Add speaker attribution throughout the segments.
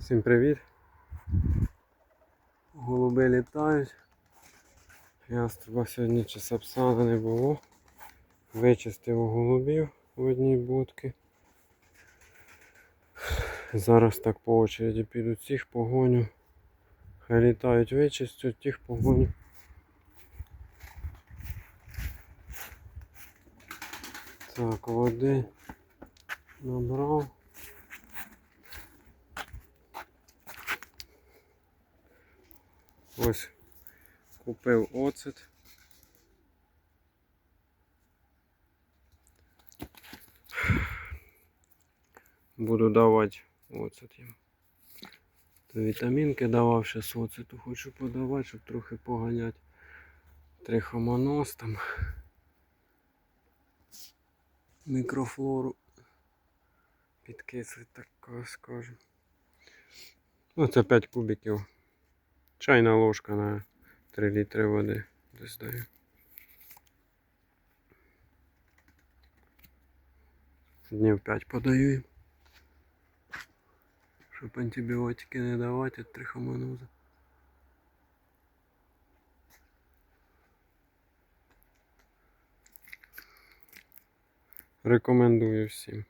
Speaker 1: Всім привіт. Голуби літають. Яструба сьогодні чи сапсана не було. Вичистив голубів в одній будці. Зараз так по очереді піду цих погоню. Хай літають вичистю, тих погоню. Так, води набрав. Ось купив оцет. Буду давати оцет їм. Вітамінки давав, зараз оцету хочу подавати, щоб трохи поганяти трихомоноз там. Мікрофлору підкислить, так скажу. Ну, це 5 кубиків. Чайна ложка на 3 літри води десь даю. Днів 5 подаю їм. Щоб антибіотики не давати від трихомоноза. Рекомендую всім.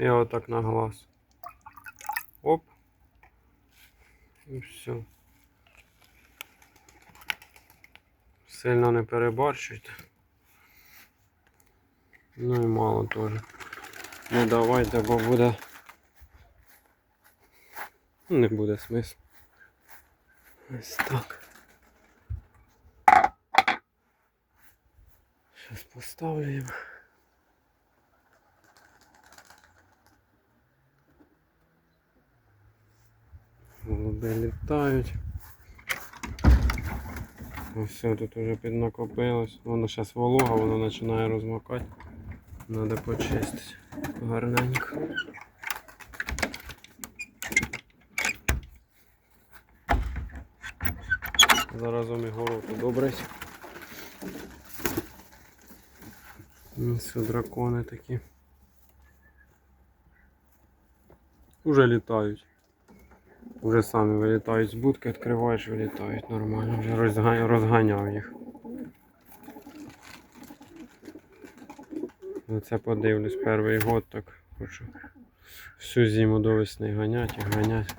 Speaker 1: Я вот так на глаз. Оп. І все. Сильно не переборщуйте. Ну і мало теж. Не давайте, бо буде. Ну, Не буде смислу. Ось так. Зараз поставлю їм. Літають. Ось тут вже піднакопилось. Воно зараз волога, воно починає розмокати. Треба почистити гарненько. Заразом і город удобрить. Все дракони такі. Уже літають. Уже самі вилітають з будки, відкриваєш, вилітають нормально. Вже розганяв, розганяв їх. Оце подивлюсь перший год, так хочу всю зиму до весни ганять і ганять.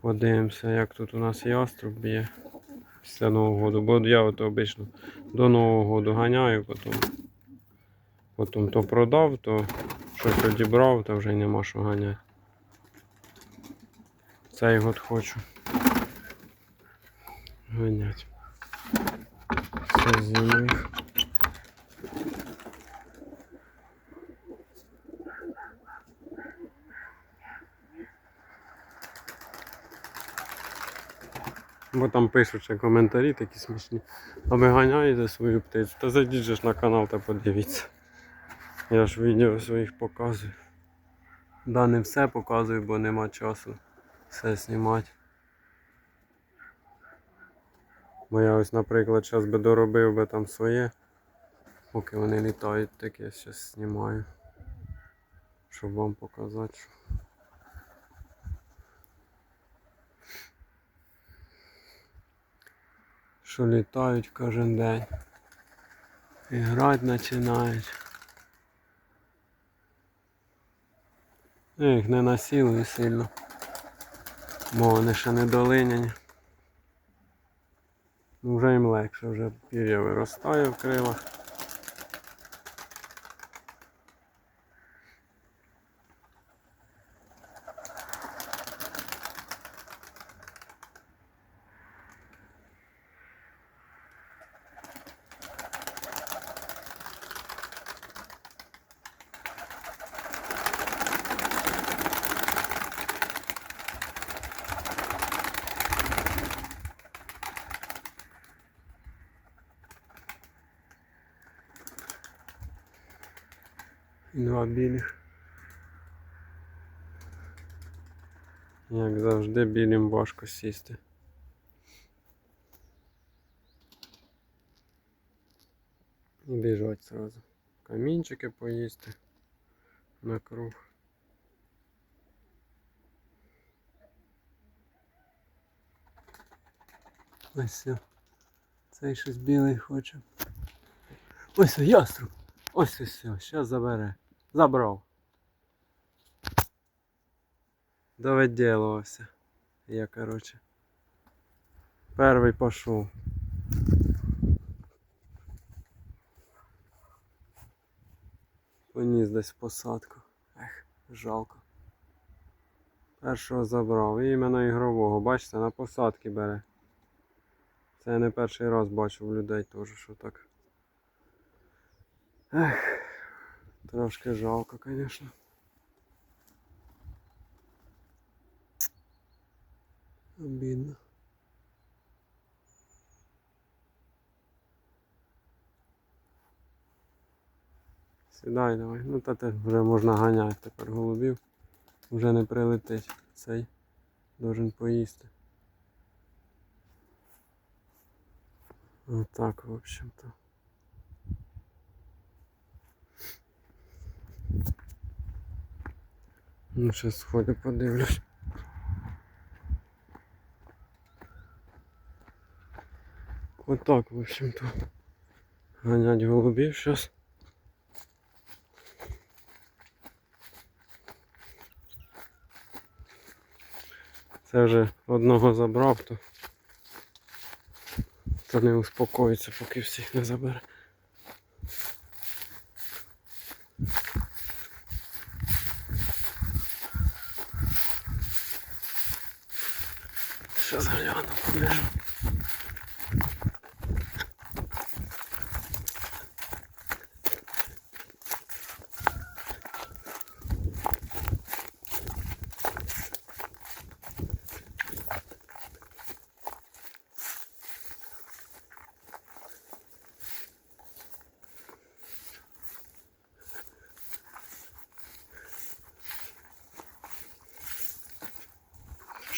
Speaker 1: Подивимося, як тут у нас яструб б'є після Нового року. Бо я от обично до Нового року ганяю, потім, потім то продав, то щось одібрав, то вже нема що ганяти. Цей год хочу ганять. Все зиму їх. Бо там пишуть коментарі такі смішні. А ви ганяєте свою птицю? Та зайдіть же ж на канал та подивіться. Я ж відео своїх показую. Да, не все показую, бо нема часу все знімати. Бо я ось, наприклад, зараз би доробив би там своє, поки вони літають, так я зараз знімаю. Щоб вам показати. що що літають кожен день. І грати починають. Їх не насілую сильно. Бо вони ще не долиняні. Ну, Вже їм легше, вже пір'я виростає в крилах. Два білих. Як завжди, білім важко сісти. І біжать сразу. Камінчики поїсти на круг. Ось все. Цей щось білий хоче. Ось яструб. Ось і все. Щас забере. Забрав. Довиділувався. Я, короче. Перший пішов. Поніс десь в посадку. Ех, жалко. Першого забрав. І іменно ігрового. Бачите, на посадки бере. Це я не перший раз бачу в людей теж, що так. Ех, трошки жалко, звісно. Обідно. Сідай давай. Ну та те вже можна ганяти тепер голубів. Вже не прилетить. Цей должен поїсти. Отак, в общем-то. Ну, сейчас сходу подивлюсь. Отак, в общем-то. Ганять голубів сейчас. Це вже одного забрав, то, то не успокоїться, поки всіх не забере. Сейчас гляну,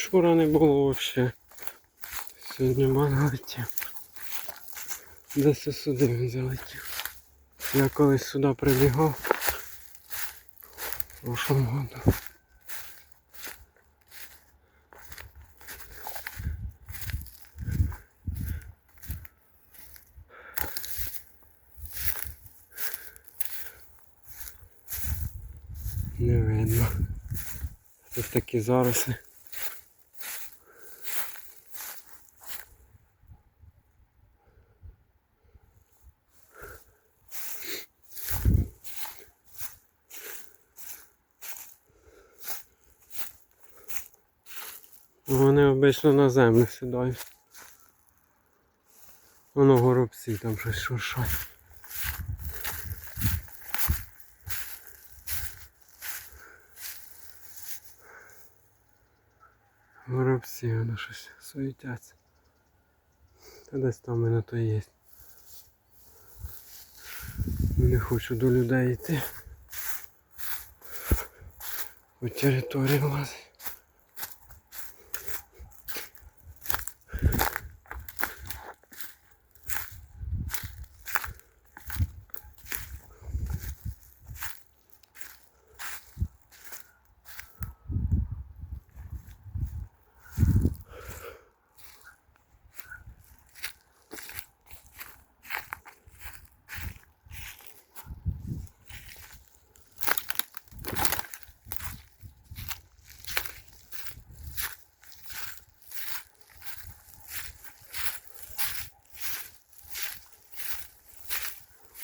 Speaker 1: Вчора не було взагалі. Сьогодні летів. Десь сюди він залетів. Я колись сюди прибігав. В прошлому году. Не видно. Тут такі заросли. Вони обично на землю сідають. Воно горобці там щось шуршать. Горобці воно щось суетяться. Та десь там мене то є. Не хочу до людей йти. По території лазить.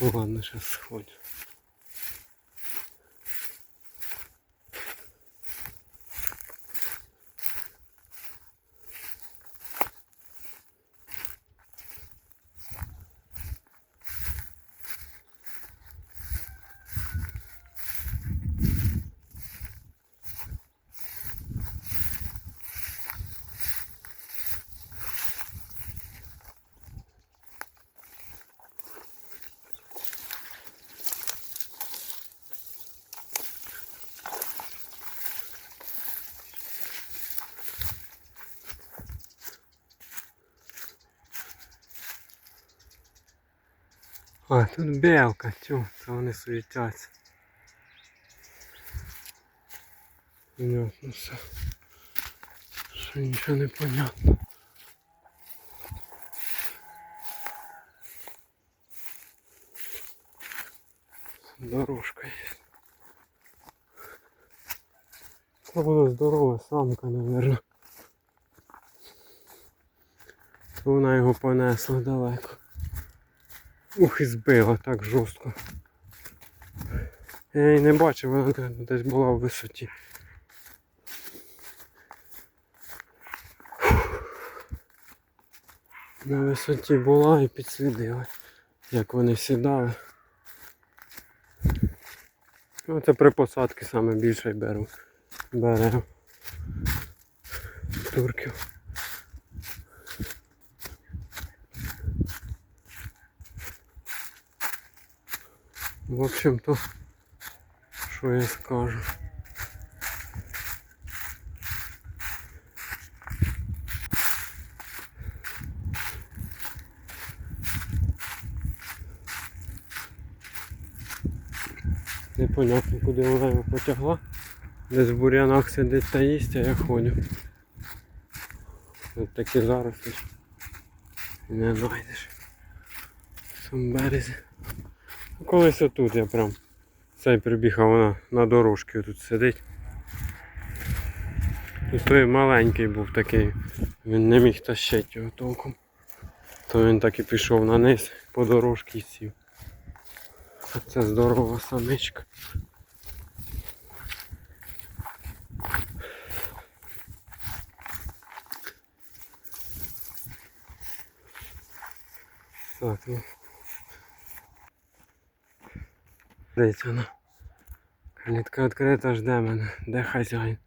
Speaker 1: Ну ладно, сейчас А, тут белка, тю, це вони суетяться. Понятно все. Що нічого не понятно. Дорожка є. Це була здорова самка, наверное. Вона його понесла далеко. Ух, і збила так жорстко. Я її не бачив, вона десь була в висоті. На висоті була і підслідила, як вони сідали. Ну, це при посадці саме більше беру. Беремо турків. В общем-то, що я скажу. Непонятно, куди вона його потягла. Десь в бур'янах сидить та їсть, а я ходю. Ось такі ж Не знайдеш. Цьому березі. Колись отут я прям цей прибіг, а вона на дорожці тут сидить. Тут той маленький був такий, він не міг тащити його толком. То він так і пішов на низ по дорожці і сів. Це здорова самичка. Так, ну. Дивіться вона. Калітка відкрита, жде мене. Де хазяїн?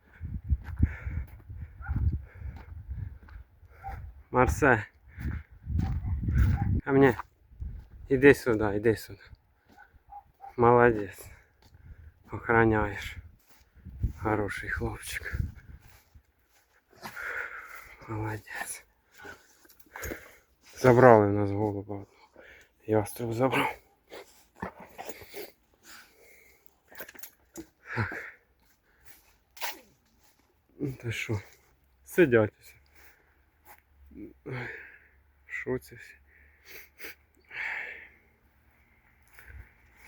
Speaker 1: Марсе. Ко мне. Іди сюди, іди сюди. Молодець. Охраняєш. Хороший хлопчик. Молодець. Забрали в нас голуба. одного. Ястреб забрав. Та що? Сидять усі. Що це всі?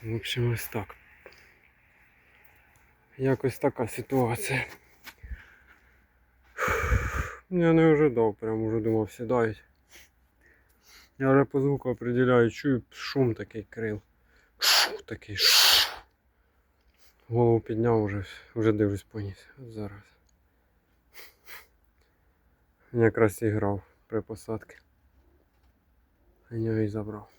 Speaker 1: В общем, ось так. Якось така ситуація. Я не ожидав, прям уже думав сідають. Я вже по звуку определяю, чую шум такий крил. Шу, такий шу. Голову підняв уже, вже дивлюсь поніс. Зараз. Він якраз і грав при посадці. Я нього і забрав.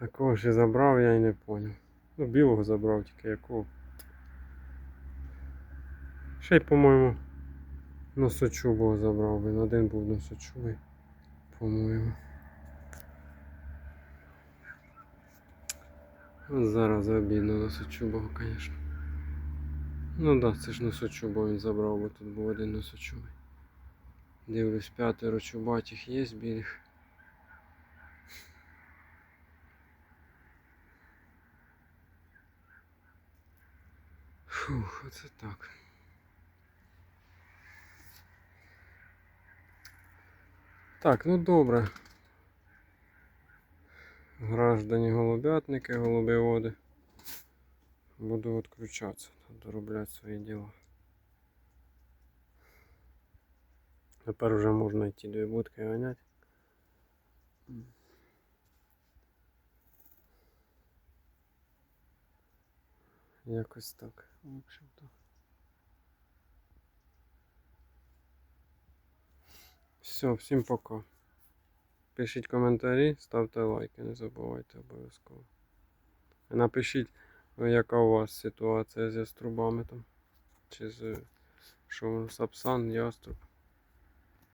Speaker 1: Якого ще забрав, я і не поняв. Ну, білого забрав тільки якого. Ще й, по-моєму, носочубого забрав, він один був носочубий, по-моєму. Зараз обідно носочубого, звісно. Ну так, да, це ж носочубо він забрав, бо тут був один носочубий. Дивлюсь, п'ятеро чубатих є білих. Фух, оце так. Так, ну добре. Граждані голубятники, голубіводи. Буду відключатися, доробляти свої діла. Тепер вже можна йти дві будки ганяти. Якось так. В общем-то. Все, всім пока. Пишіть коментарі, ставте лайки, не забувайте обов'язково. Напишіть, е, яка у вас ситуація з яструбами там. Чи з що сапсан, яструб.